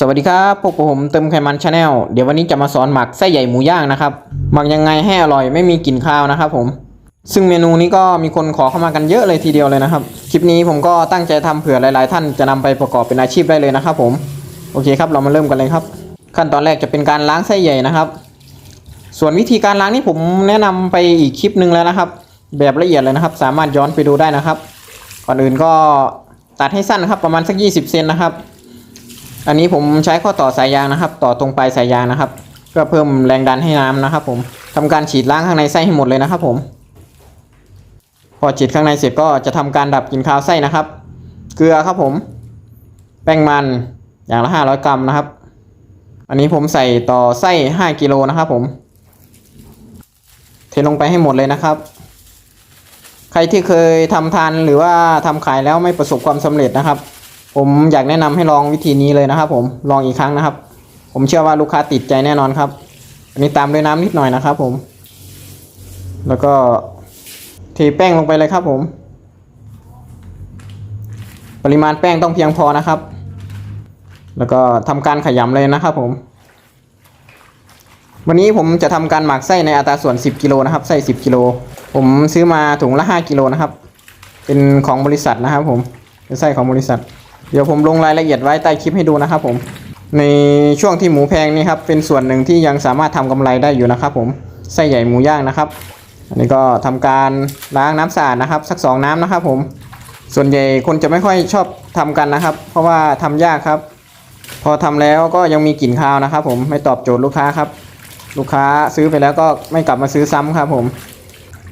สวัสดีครับพวกผมเติมไขมันชาแนลเดี๋ยววันนี้จะมาสอนหมักไส้ใหญ่หมูย่างนะครับ หมักยังไงให้อร่อยไม่มีกลิ่นคาวนะครับผม ซึ่งเมนูนี้ก็มีคนขอเข้ามากันเยอะเลยทีเดียวเลยนะครับ คลิปนี้ผมก็ตั้งใจทำเผื่อหลาย ๆ ท่านจะนำไปประกอบเป็นอาชีพได้เลยนะครับผม โอเคครับเรามาเริ่มกันเลยครับ ขั้นตอนแรกจะเป็นการล้างไส้ใหญ่นะครับ ส่วนวิธีการล้างนี่ผมแนะนำไปอีกคลิปหนึ่งแล้วนะครับ แบบละเอียดเลยนะครับ สามารถย้อนไปดูได้นะครับ ก่อนอื่นก็ตัดให้สั้นครับประมาณสัก 20 เซนนะครับ อันนี้ผมใช้ข้อต่อสายยางนะครับ ต่อตรงปลายสายยางนะครับเพื่อเพิ่มแรงดันให้น้ำนะครับ ผมทำการฉีดล้างข้างในไส้ให้หมดเลยนะครับ ผม พอฉีดข้างในเสร็จก็จะทำการดับกลิ่นคาวไส้นะครับ เกลือครับผม แป้งมันอย่างละ500กรัมนะครับ อันนี้ผมใส่ต่อไส้5กิโลนะครับ ผมเทลงไปให้หมดเลยนะครับ ใครที่เคยทำทานหรือว่าทำขายแล้วไม่ประสบความสำเร็จนะครับ ผมอยากแนะนำให้ลองวิธีนี้เลยนะครับ ผมลองอีกครั้งนะครับ ผมเชื่อว่าลูกค้าติดใจแน่นอนครับ อันนี้ตามด้วยน้ำนิดหน่อยนะครับ ผม แล้วก็เทแป้งลงไปเลยครับ ผม ปริมาณแป้งต้องเพียงพอนะครับ แล้วก็ทำการขยำเลยนะครับ ผม วันนี้ผมจะทำการหมักไส้ในอัตราส่วน 10กิโลนะครับไส้ 10กิโลผมซื้อมาถุงละ 5กิโลนะครับ เป็นของบริษัทนะครับ ผมเป็นไส้ของบริษัท เดี๋ยวผมลงรายละเอียดไว้ใต้คลิปให้ดูนะครับผม ในช่วงที่หมูแพงนี่ครับเป็นส่วนหนึ่งที่ยังสามารถทำกำไรได้อยู่นะครับผมไส้ใหญ่หมูย่างนะครับอันนี้ก็ทำการล้างน้ำสะอาดนะครับ สักสองน้ำนะครับผมส่วนใหญ่คนจะไม่ค่อยชอบทำกันนะครับ เพราะว่าทำยากครับ พอทำแล้วก็ยังมีกลิ่นคาวนะครับ ผมไม่ตอบโจทย์ลูกค้าครับ ลูกค้าซื้อไปแล้วก็ไม่กลับมาซื้อซ้ำครับผม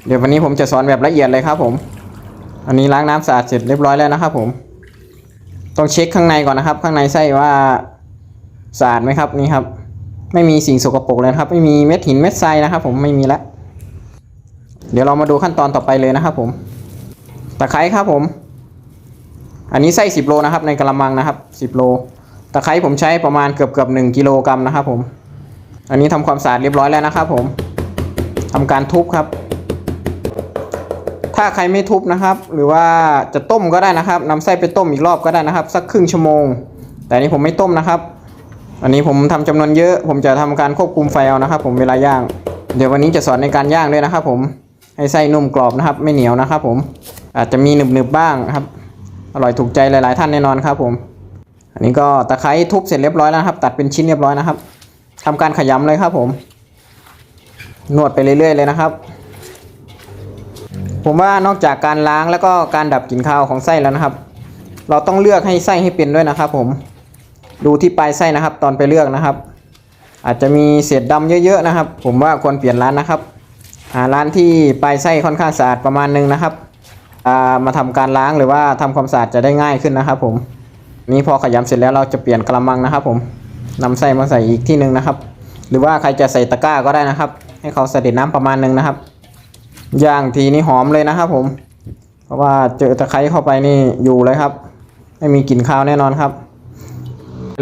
เดี๋ยววันนี้ผมจะสอนแบบละเอียดเลยครับผม อันนี้ล้างน้ำสะอาดเสร็จเรียบร้อยแล้วนะครับผม ต้องเช็คข้างในก่อนนะครับ ข้างในไส้ว่าสะอาดไหมครับนี่ครับ ไม่มีสิ่งสกปรกเลยครับ ไม่มีเม็ดหินเม็ดทรายนะครับ ผมไม่มีแล้วเดี๋ยวเรามาดูขั้นตอนต่อไปเลยนะครับ ผมตะไคร้ครับผม อันนี้ไส้10โลนะครับ ในกระมังนะครับ10โลตะไคร้ผมใช้ประมาณเกือบเกือบ1กิโลกรัมนะครับ ผม อันนี้ทำความสะอาดเรียบร้อยแล้วนะครับ ผมทำการทุบครับ ถ้าใครไม่ทุบนะครับ หรือว่าจะต้มก็ได้นะครับนำไส้ไปต้มอีกรอบก็ได้นะครับ สักครึ่งชั่วโมง แต่นี้ผมไม่ต้มนะครับ อันนี้ผมทำจำนวนเยอะ ผมจะทำการควบคุมไฟเอานะครับ ผมเวลาย่าง เดี๋ยววันนี้จะสอนในการย่างด้วยนะครับ ผมให้ไส้นุ่มกรอบนะครับ ไม่เหนียวนะครับ ผมอาจจะมีหนึบๆบ้างครับ อร่อยถูกใจหลาย ๆ ท่านแน่นอนครับ ผม อันนี้ก็ตะไคร้ทุบเสร็จเรียบร้อยแล้วครับ ตัดเป็นชิ้นเรียบร้อยนะครับทำการขยำเลยครับ ผมนวดไปเรื่อย ๆ เลยนะครับ ผมว่านอกจากการล้างแล้วก็การดับกลิ่นคาวของไส้แล้วนะครับ เราต้องเลือกให้ไส้ให้เป็นด้วยนะครับ ผมดูที่ปลายไส้นะครับ ตอนไปเลือกนะครับ อาจจะมีเศษดำเยอะ ๆนะครับ ผมว่าควรเปลี่ยนร้านนะครับหาร้านที่ปลายไส้ค่อนข้างสะอาดประมาณนึงนะครับามาทำการล้างหรือว่าทำความสะอาดจะได้ง่ายขึ้นนะครับ ผมนี่พอขยำเสร็จแล้วเราจะเปลี่ยนกระมังนะครับ ผมนำไส้มาใส่อีกที่หนึ่งนะครับ หรือว่าใครจะใส่ตะกร้าก็ได้นะครับ ให้เขาเสด็จน้ำประมาณนึงนะครับ ย่างทีนี่หอมเลยนะครับผม เพราะว่าเจอตะไคร้เข้าไปนี่อยู่เลยครับ ไม่มีกลิ่นคาวแน่นอนครับ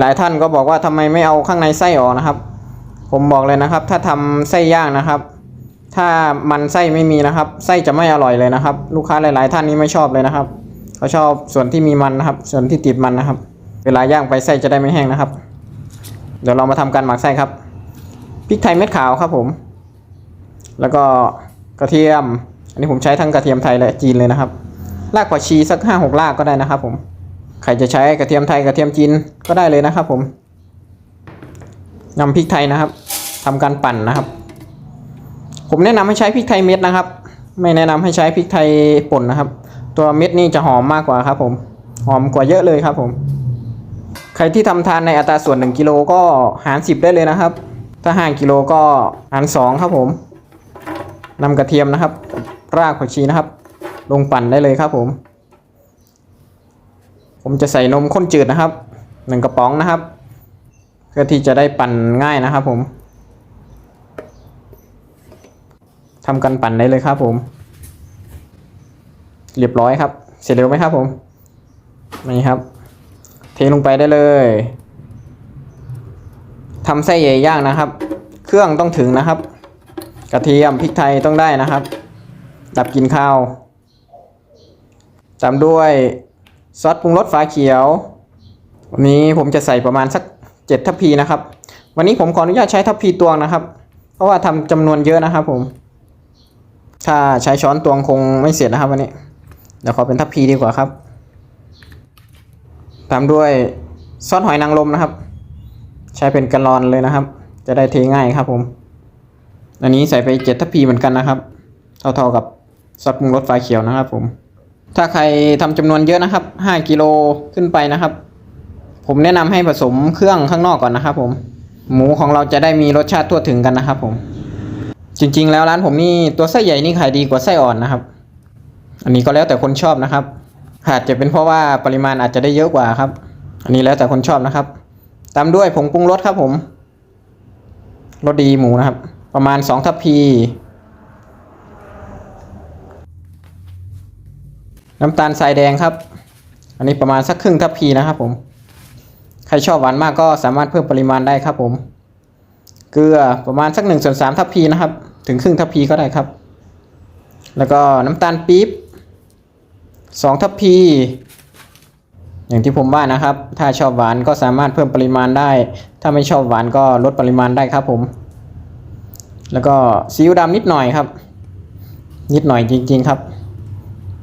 หลายท่านก็บอกว่าทำไมไม่เอาข้างในไส้ออกนะครับ ผมบอกเลยนะครับ ถ้าทำไส้ย่างนะครับ ถ้ามันไส้ไม่มีนะครับ ไส้จะไม่อร่อยเลยนะครับ ลูกค้าหลาย ๆ ท่านนี่ไม่ชอบเลยนะครับเขาชอบส่วนที่มีมันนะครับ ส่วนที่ติดมันนะครับ เวลาย่างไปไส้จะได้ไม่แห้งนะครับ เดี๋ยวเรามาทำการหมักไส้ครับพริกไทยเม็ดขาวครับผม แล้วก็ กระเทียม อันนี้ผมใช้ทั้งกระเทียมไทยและจีนเลยนะครับ รากผักชีสักห้าหกรากก็ได้นะครับ ผม ใครจะใช้กระเทียมไทยกระเทียมจีนก็ได้เลยนะครับ ผมนำพริกไทยนะครับทำการปั่นนะครับ ผมแนะนำให้ใช้พริกไทยเม็ดนะครับ ไม่แนะนำให้ใช้พริกไทยป่นนะครับ ตัวเม็ดนี่จะหอมมากกว่าครับ ผม หอมกว่าเยอะเลยครับ ผม ใครที่ทำทานในอัตราส่วน1กิโลก็หาร10ได้เลยนะครับ ถ้า5กิโลก็หาร2ครับผม นำกระเทียมนะครับรากผักชีนะครับ ลงปั่นได้เลยครับผม ผมจะใส่นมข้นจืดนะครับหนึ่งกระป๋องนะครับ เพื่อที่จะได้ปั่นง่ายนะครับผมทำกันปั่นได้เลยครับผม เรียบร้อยครับ เสร็จเร็วไหมครับผมนี่ครับ เทลงไปได้เลยทำไส้ใหญ่ย่างนะครับ เครื่องต้องถึงนะครับ กระเทียมพริกไทยต้องได้นะครับ ดับกลินข้าวตามด้วยซอสปรุงรสฝาเขียว วันนี้ผมจะใส่ประมาณสัก7ทัพพีนะครับ วันนี้ผมขออนุญาตใช้ทัพพีตวงนะครับ เพราะว่าทำจำนวนเยอะนะครับผม ถ้าใช้ช้อนตวงคงไม่เสร็จนะครับวันนี้ เดี๋ยวขอเป็นทัพพีดีกว่าครับ ตามด้วยซอสหอยนางรมนะครับ ใช้เป็นกะลอนเลยนะครับ จะได้เทง่ายครับผม อันนี้ใส่ไปเจ็ดทัพพีเหมือนกันนะครับ เท่าๆกับซอสปรุงรสฟ้าเขียวนะครับผม ถ้าใครทำจำนวนเยอะนะครับห้ากิโลขึ้นไปนะครับ ผมแนะนำให้ผสมเครื่องข้างนอกก่อนนะครับ ผม หมูของเราจะได้มีรสชาติทั่วถึงกันนะครับ ผม จริง ๆ แล้วร้านผมนี่ตัวไส้ใหญ่นี่ขายดีกว่าไส้อ่อนนะครับ อันนี้ก็แล้วแต่คนชอบนะครับอาจจะเป็นเพราะว่าปริมาณอาจจะได้เยอะกว่าครับ อันนี้แล้วแต่คนชอบนะครับ ตามด้วยผงปรุงรสครับผมรสดีหมูนะครับ ประมาณสองทัพพี น้ำตาลทรายแดงครับ อันนี้ประมาณสักครึ่งทัพพีนะครับผม ใครชอบหวานมากก็สามารถเพิ่มปริมาณได้ครับผม เกลือประมาณสักหนึ่งส่วนสามทัพพีนะครับ ถึงครึ่งทัพพีก็ได้ครับ แล้วก็น้ำตาลปี๊บสองทัพพี อย่างที่ผมว่านะครับ ถ้าชอบหวานก็สามารถเพิ่มปริมาณได้ ถ้าไม่ชอบหวานก็ลดปริมาณได้ครับผม แล้วก็ซีอิ๊วดำนิดหน่อยครับ นิดหน่อยจริง ๆ ครับ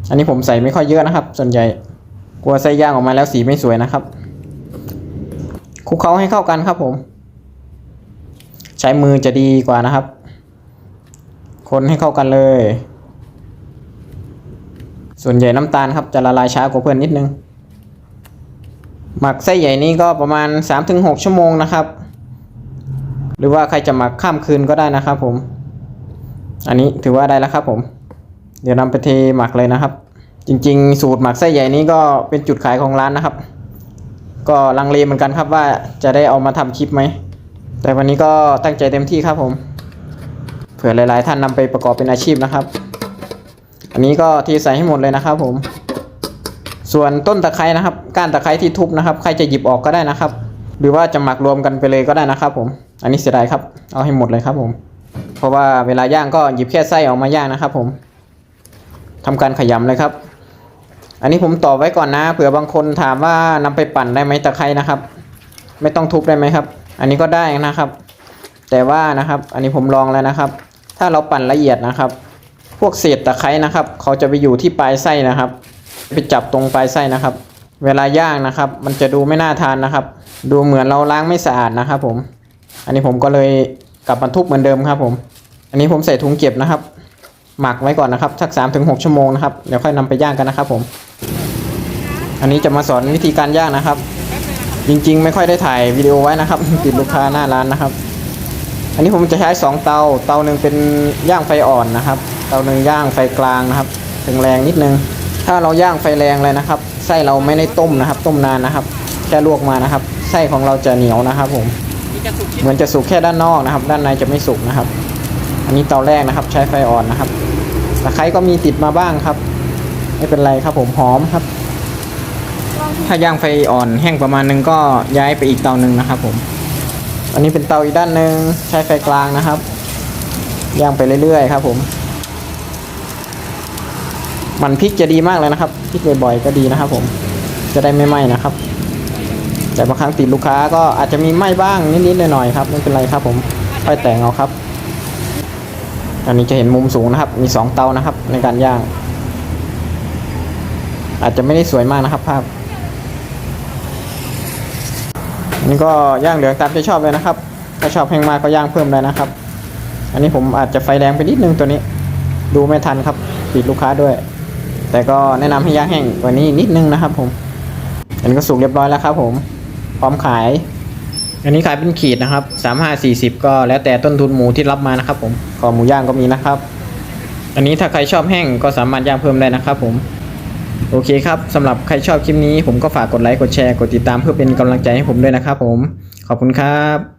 อันนี้ผมใส่ไม่ค่อยเยอะนะครับ ส่วนใหญ่กลัวไส้ย่างออกมาแล้วสีไม่สวยนะครับคลุกเคล้าให้เข้ากันครับผม ใช้มือจะดีกว่านะครับ คนให้เข้ากันเลย ส่วนใหญ่น้ำตาลครับจะละลายช้ากว่าเพื่อนนิดนึง หมักไส้ใหญ่นี้ก็ประมาณ 3-6 ชั่วโมงนะครับ หรือว่าใครจะหมักข้ามคืนก็ได้นะครับผม อันนี้ถือว่าได้แล้วครับผม เดี๋ยวนำไปเทหมักเลยนะครับ จริงๆ สูตรหมักไส้ใหญ่นี้ก็เป็นจุดขายของร้านนะครับ ก็ลังเลเหมือนกันครับว่าจะได้เอามาทำคลิปไหม แต่วันนี้ก็ตั้งใจเต็มที่ครับผม เผื่อหลาย ๆ ท่านนำไปประกอบเป็นอาชีพนะครับ อันนี้ก็เทใส่ให้หมดเลยนะครับผม ส่วนต้นตะไคร้นะครับ ก้านตะไคร้ที่ทุบนะครับ ใครจะหยิบออกก็ได้นะครับ หรือว่าจะหมักรวมกันไปเลยก็ได้นะครับผม อันนี้เสียดายครับ เอาให้หมดเลยครับผม เพราะว่าเวลาย่างก็หยิบแค่ไส้ออกมาย่างนะครับ ผมทำการขยำเลยครับ อันนี้ผมต่อไว้ก่อนนะเผื่อบางคนถามว่านำไปปั่นได้ไหมตะไคร้นะครับ ไม่ต้องทุบได้ไหมครับ อันนี้ก็ได้นะครับ แต่ว่านะครับ อันนี้ผมลองแล้วนะครับ ถ้าเราปั่นละเอียดนะครับ พวกเศษตะไคร้นะครับ เขาจะไปอยู่ที่ปลายไส้นะครับไปจับตรงปลายไส้นะครับ เวลาย่างนะครับ มันจะดูไม่น่าทานนะครับ ดูเหมือนเราล้างไม่สะอาดนะครับผม อันนี้ผมก็เลยกลับมาทุบเหมือนเดิมครับผม อันนี้ผมใส่ถุงเก็บนะครับ หมักไว้ก่อนนะครับสักสามถึงหกชั่วโมงนะครับเดี๋ยวค่อยนำไปย่างกันนะครับ ผม อันนี้จะมาสอนวิธีการย่างนะครับ จริงๆ ไม่ค่อยได้ถ่ายวิดีโอไว้นะครับ ติดลูกค้าหน้าร้านนะครับ อันนี้ผมจะใช้สองเตา เตาหนึ่งเป็นย่างไฟอ่อนนะครับ เตาหนึ่งย่างไฟกลางนะครับ ถึงแรงนิดนึง ถ้าเราย่างไฟแรงเลยนะครับไส้เราไม่ได้ต้มนะครับ ต้มนานนะครับแค่ลวกมานะครับ ไส้ของเราจะเหนียวนะครับผม เหมือนจะสุกแค่ด้านนอกนะครับ ด้านในจะไม่สุกนะครับ อันนี้เตาแรกนะครับ ใช้ไฟอ่อนนะครับตะไคร้ก็มีติดมาบ้างครับ ไม่เป็นไรครับผมหอมครับ ถ้าย่างไฟอ่อนแห้งประมาณนึงก็ย้ายไปอีกเตาหนึ่งนะครับ ผม อันนี้เป็นเตาอีกด้านหนึ่งใช้ไฟกลางนะครับ ย่างไปเรื่อยๆครับ ผม มันพริกจะดีมากเลยนะครับพริกบ่อยๆก็ดีนะครับ ผม จะได้ไม่ไหม้นะครับ แต่บางครั้งติดลูกค้าก็อาจจะมีไหม้บ้างนิดๆหน่อยๆครับไม่เป็นไรครับผมค่อยแต่งเอาครับ อันนี้จะเห็นมุมสูงนะครับ มีสองเตานะครับ ในการย่าง อาจจะไม่ได้สวยมากนะครับภาพอันนี้ก็ย่างเหลืองตามที่ชอบเลยนะครับถ้าชอบแห้งมากก็ย่างเพิ่มได้นะครับ อันนี้ผมอาจจะไฟแรงไปนิดนึงตัวนี้ ดูไม่ทันครับปิดลูกค้าด้วย แต่ก็แนะนำให้ย่างแห้งกว่านี้นิดนึงนะครับผมอันนี้ก็สุกเรียบร้อยแล้วครับผม พร้อมขาย อันนี้ขายเป็นขีดนะครับสามห้าสี่สิบก็แล้วแต่ต้นทุนหมูที่รับมานะครับ ผมคอหมูย่างก็มีนะครับ อันนี้ถ้าใครชอบแห้งก็สามารถย่างเพิ่มได้นะครับ ผม โอเคครับสำหรับใครชอบคลิปนี้ ผมก็ฝากกดไลค์กดแชร์กดติดตามเพื่อเป็นกำลังใจให้ผมด้วยนะครับ ผม ขอบคุณครับ